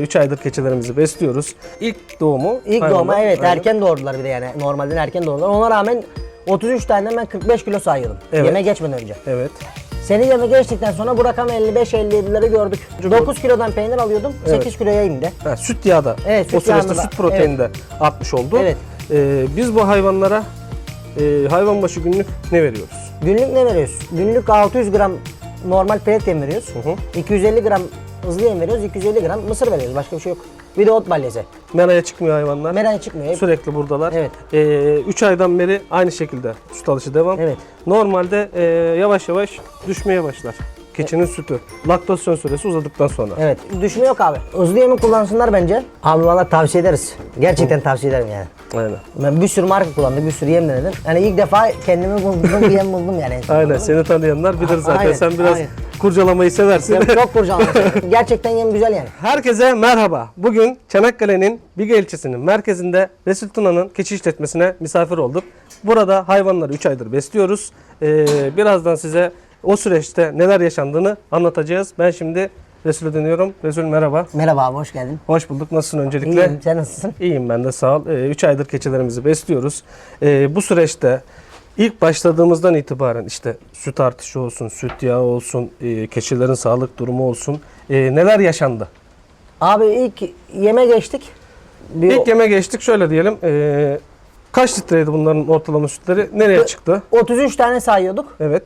3 aydır keçilerimizi besliyoruz. İlk doğumu İlk hayvanlar- doğuma evet Aynen. erken doğurdular bir de yani normalden erken doğurdular. Ona rağmen 33 tane ben 45 kilo sayıyordum. Evet. Yeme geçmeden önce. Evet. Seni yeme geçtikten sonra bu rakam 55-57'leri gördük. 9 kilodan peynir alıyordum. 8 kiloya indi. Ha, süt yağı da Evet, süt o süreçte yağında da. süt proteini de artmış oldu. Evet. Ee, biz bu hayvanlara e, hayvan başı günlük ne veriyoruz? Günlük ne veriyoruz? Günlük 600 gram normal pelet yem veriyoruz. hı. 250 gram hızlı yem veriyoruz. 250 gram mısır veriyoruz. Başka bir şey yok. Bir de ot balyası. Meraya çıkmıyor hayvanlar. Meran çıkmıyor. Hep- Sürekli buradalar. Evet. 3 aydan beri aynı şekilde süt alışı devam. Evet. Normalde e, yavaş yavaş düşmeye başlar. Keçinin sütü. Laktosyon süresi uzadıktan sonra. Evet. Düşme yok abi. Hızlı yemi kullansınlar bence. Abi valla tavsiye ederiz. Gerçekten tavsiye ederim yani. Aynen. Ben bir sürü marka kullandım, bir sürü yem denedim. Yani ilk defa kendimi bulduğum bir yem buldum yani. Aynen. Seni tanıyanlar bilir zaten. Aynen, Sen biraz aynen. kurcalamayı seversin. Ben çok kurcaladım. Gerçekten yem güzel yani. Herkese merhaba. Bugün Çanakkale'nin Biga ilçesinin merkezinde Resul Tuna'nın keçi işletmesine misafir olduk. Burada hayvanları 3 aydır besliyoruz. Ee, birazdan size o süreçte neler yaşandığını anlatacağız. Ben şimdi Resul'e dönüyorum. Resul merhaba. Merhaba abi, hoş geldin. Hoş bulduk. Nasılsın öncelikle? İyiyim, sen nasılsın? İyiyim ben de sağ ol. 3 aydır keçilerimizi besliyoruz. Ee, bu süreçte ilk başladığımızdan itibaren işte süt artışı olsun, süt yağı olsun, e, keçilerin sağlık durumu olsun e, neler yaşandı? Abi ilk yeme geçtik. Bir İlk yeme geçtik şöyle diyelim. e, kaç litreydi bunların ortalama sütleri? Nereye çıktı? 33 tane sayıyorduk. Evet.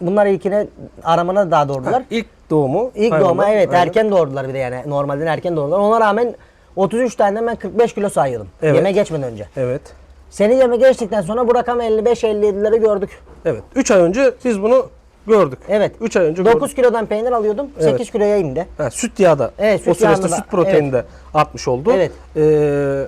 Bunlar ilkine aramana daha doğurdular. İlk doğumu. İlk hayvanlar. doğuma evet Aynen. erken doğurdular bir de yani normalden erken doğurdular. Ona rağmen 33 tane ben 45 kilo sayıyordum. Evet. Yeme geçmeden önce. Evet. Seni yeme geçtikten sonra bu rakam 55-57'leri gördük. Evet. 3 ay önce biz bunu gördük. Evet. 3 ay önce 9 gördük. kilodan peynir alıyordum. 8 kiloya indi. Ha, süt yağı da Evet, süt o süreçte süt proteini de artmış oldu. Evet. Ee,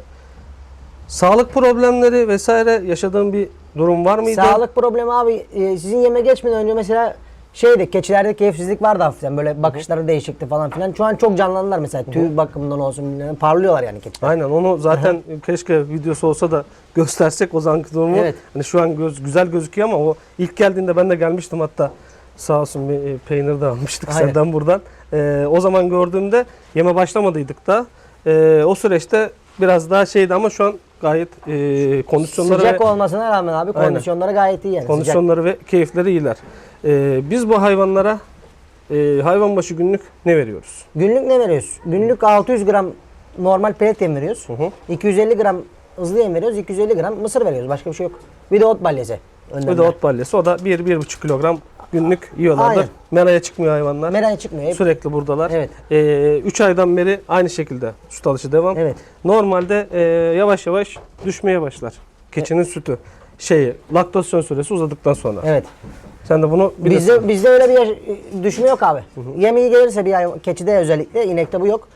sağlık problemleri vesaire yaşadığın bir durum var mıydı? Sağlık problemi abi e, sizin yeme geçmeden önce mesela şeydi keçilerde keyifsizlik vardı hafiften böyle bakışları değişikti falan filan. Şu an çok canlandılar mesela tüy bakımından olsun bilmem, parlıyorlar yani keçiler. Aynen onu zaten keşke videosu olsa da göstersek o zamanki durumu. Evet. Hani şu an göz, güzel gözüküyor ama o ilk geldiğinde ben de gelmiştim hatta sağ olsun bir e, peynir de almıştık Aynen. senden buradan. Ee, o zaman gördüğümde yeme başlamadıydık da Ee, o süreçte biraz daha şeydi ama şu an gayet e, kondisyonları Sıcak ve, olmasına rağmen abi Aynen. kondisyonları gayet iyi yani. Sıcak. kondisyonları ve keyifleri iyiler. Ee, biz bu hayvanlara e, hayvan başı günlük ne veriyoruz? Günlük ne veriyoruz? Günlük 600 gram normal pelet yem veriyoruz. hı. 250 gram hızlı yem veriyoruz. 250 gram mısır veriyoruz. Başka bir şey yok. Bir de ot balyası. Bir de ot balyası. O da 1-1,5 kilogram günlük yiyorlardır. Aynen. Meraya çıkmıyor hayvanlar. Meran çıkmıyor. Hep- Sürekli buradalar. Evet. 3 aydan beri aynı şekilde süt alışı devam. Evet. Normalde e, yavaş yavaş düşmeye başlar. Keçinin sütü şeyi laktosyon süresi uzadıktan sonra. Evet. Sen de bunu bilirsin. Bizde bizde öyle bir yaş- düşme yok abi. Yemeği gelirse bir hayvan, keçide özellikle inekte bu yok.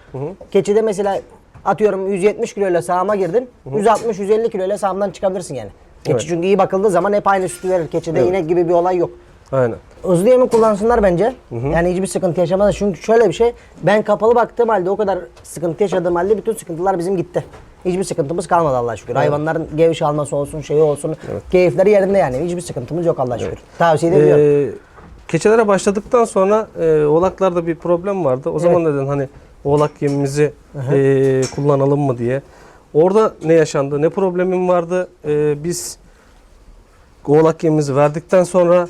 Keçide mesela atıyorum 170 kiloyla sağıma girdin. 160-150 kiloyla sağımdan çıkabilirsin yani. Keçi Evet. çünkü iyi bakıldığı zaman hep aynı sütü verir. Keçide Evet. inek gibi bir olay yok. Aynen. Hızlı yemi kullansınlar bence. Yani hiçbir sıkıntı yaşamaz. Çünkü şöyle bir şey. Ben kapalı baktığım halde o kadar sıkıntı yaşadığım halde bütün sıkıntılar bizim gitti. Hiçbir sıkıntımız kalmadı Allah'a şükür. Hayvanların geviş alması olsun, şeyi olsun. Keyifleri yerinde yani. Hiçbir sıkıntımız yok Allah'a şükür. Tavsiye ediyorum. Ee, keçilere başladıktan sonra e, oğlaklarda bir problem vardı. O zaman dedin hani oğlak yemimizi e, kullanalım mı diye. Orada ne yaşandı? Ne problemin vardı? E, biz oğlak yemimizi verdikten sonra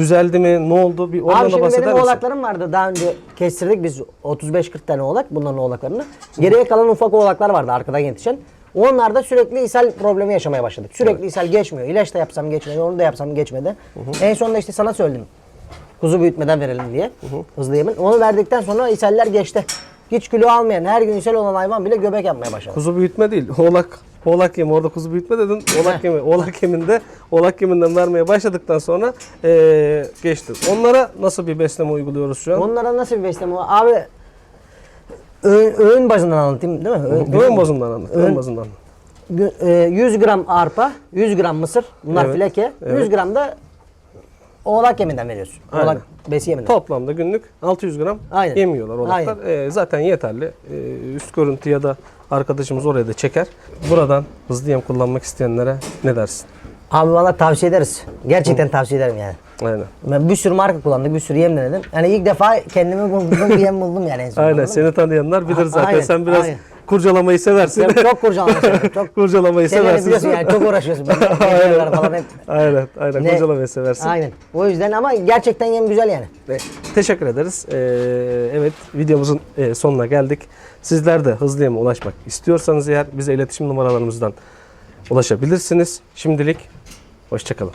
düzeldi mi? Ne oldu? Bir ondan Abi şimdi benim oğlaklarım vardı. Daha önce kestirdik biz 35-40 tane oğlak bunların oğlaklarını. Geriye kalan ufak oğlaklar vardı arkadan yetişen. Onlarda sürekli ishal problemi yaşamaya başladık. Sürekli ishal geçmiyor. İlaç da yapsam geçmedi, onu da yapsam geçmedi. En sonunda işte sana söyledim. Kuzu büyütmeden verelim diye. Hızlı yemin. Onu verdikten sonra ishaller geçti. Hiç kilo almayan, her gün ishal olan hayvan bile göbek yapmaya başladı. Kuzu büyütme değil. Oğlak Oğlak yemi orada kuzu büyütme dedin. Oğlak yemi. Oğlak yeminde oğlak yeminden vermeye başladıktan sonra e, geçti. Onlara nasıl bir besleme uyguluyoruz şu an? Onlara nasıl bir besleme? Abi öğün, öğün bazından anlatayım değil mi? Öğün, Öğün bazından anlat. Öğün Öğün- bazından. Gü- e, 100 gram arpa, 100 gram mısır, bunlar Evet, fileke, evet. 100 gram da oğlak yeminden veriyorsun. Aynen. Oğlak besi yeminden. Toplamda günlük 600 gram Aynen. yemiyorlar oğlaklar. E, zaten yeterli. E, üst görüntü ya da arkadaşımız oraya da çeker. Buradan hızlı yem kullanmak isteyenlere ne dersin? Abi valla tavsiye ederiz. Gerçekten tavsiye ederim yani. Aynen. Ben bir sürü marka kullandık, bir sürü yem denedim. Yani ilk defa kendimi bulduğum bir yem buldum yani en son. Aynen. Seni tanıyanlar bilir zaten. Aynen, Sen biraz aynen. Kurcalamayı seversin. Ben çok kurcalamak seviyorum. Çok kurcalamayı Sen seversin. biliyorsun yani çok uğraşıyorsun. Aynen. falan hep. Aynen. Aynen. Ne- Kurcalamayı seversin. Aynen. O yüzden ama gerçekten yem güzel yani. Ve Teşekkür ederiz. Ee, evet videomuzun e, sonuna geldik. Sizler de hızlı yeme ulaşmak istiyorsanız eğer bize iletişim numaralarımızdan ulaşabilirsiniz. Şimdilik hoşçakalın.